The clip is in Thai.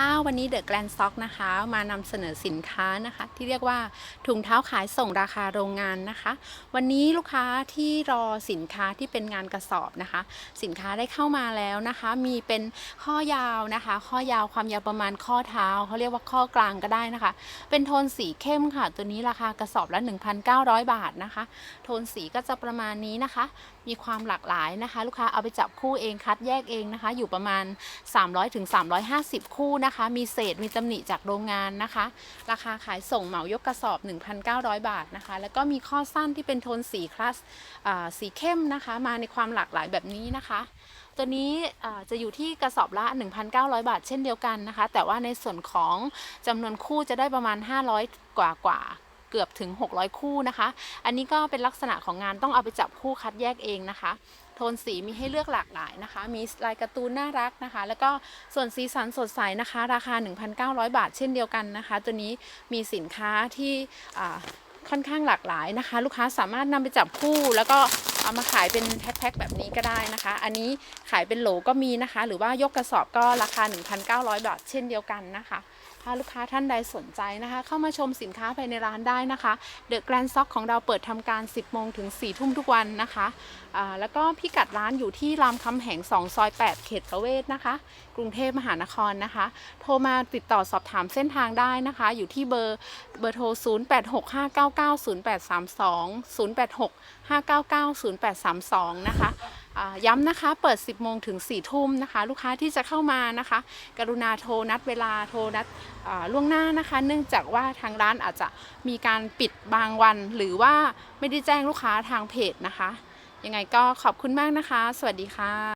ค่ะวันนี้เดอะแกลนซ็อกนะคะมานำเสนอสินค้านะคะ ที่เรียกว่าถุงเท้าขายส่งราคาโรงงานนะคะ วันนี้ลูกค้าที่รอสินค้าที่เป็นงานกระสอบนะคะ สินค้าได้เข้ามาแล้วนะคะ มีเป็นข้อยาวนะคะ ข้อยาวความยาวประมาณข้อเท้าเขาเรียกว่าข้อกลางก็ได้นะคะ เป็นโทนสีเข้มค่ะ ตัวนี้ราคากระสอบละ 1,900 บาทนะคะ โทนสีก็จะประมาณนี้นะคะ มีความหลากหลายนะคะ ลูกค้าเอาไปจับคู่เองคัดแยกเองนะคะ อยู่ประมาณ 300ถึง350 คู่นะนะคะ มีเศษมีตำหนิจากโรงงานนะคะ ราคาขายส่งเหมายกกระสอบ 1,900 บาทนะคะ แล้วก็มีข้อสั้นที่เป็นโทนสีคลาสสีเข้มนะคะ มาในความหลากหลายแบบนี้นะคะตัวนี้จะอยู่ที่กระสอบละ 1,900 บาท เช่นเดียวกันนะคะ แต่ว่าในส่วนของจำนวนคู่จะได้ประมาณ 500 กว่ากว่าเกือบถึง 600 คู่นะคะ อันนี้ก็เป็นลักษณะของงานต้องเอาไปจับคู่คัดแยกเองนะคะ โทนสีมีให้เลือกหลากหลายนะคะ มีลายการ์ตูนน่ารักนะคะ แล้วก็ส่วนสีสันสดใสนะคะ ราคา 1,900 บาท เช่นเดียวกันนะคะ ตัวนี้มีสินค้าที่ค่อนข้างหลากหลายนะคะ ลูกค้าสามารถนำไปจับคู่ แล้วก็เอามาขายเป็นแพ็คๆแบบนี้ก็ได้นะคะ อันนี้ขายเป็นโหลก็มีนะคะ หรือว่ายกกระสอบก็ราคา 1,900 บาท เช่นเดียวกันนะคะ้าลูกค้าท่านใดสนใจนะคะ เข้ามาชมสินค้าภายในร้านได้นะคะเดอะแกรนด์ซ็อกของเราเปิดทำการ 10 โมงถึง 4 ทุ่มทุกวันนะคะอ่าแล้วก็พิกัดร้านอยู่ที่รามคำแหง 2 ซอย 8 เขตประเวศนะคะ กรุงเทพมหานครนะคะ โทรมาติดต่อสอบถามเส้นทางได้นะคะ อยู่ที่เบอร์เบอร์โทร 0865990832 0865990832 นะคะอ่า ย้ำนะคะ เปิด 10 โมงถึง 4 ทุ่มนะคะ ลูกค้าที่จะเข้ามานะคะ กรุณาโทรนัดเวลาโทรนัดล่วงหน้านะคะ เนื่องจากว่าทางร้านอาจจะมีการปิดบางวัน หรือว่าไม่ได้แจ้งลูกค้าทางเพจนะคะ ยังไงก็ขอบคุณมากนะคะ สวัสดีค่ะ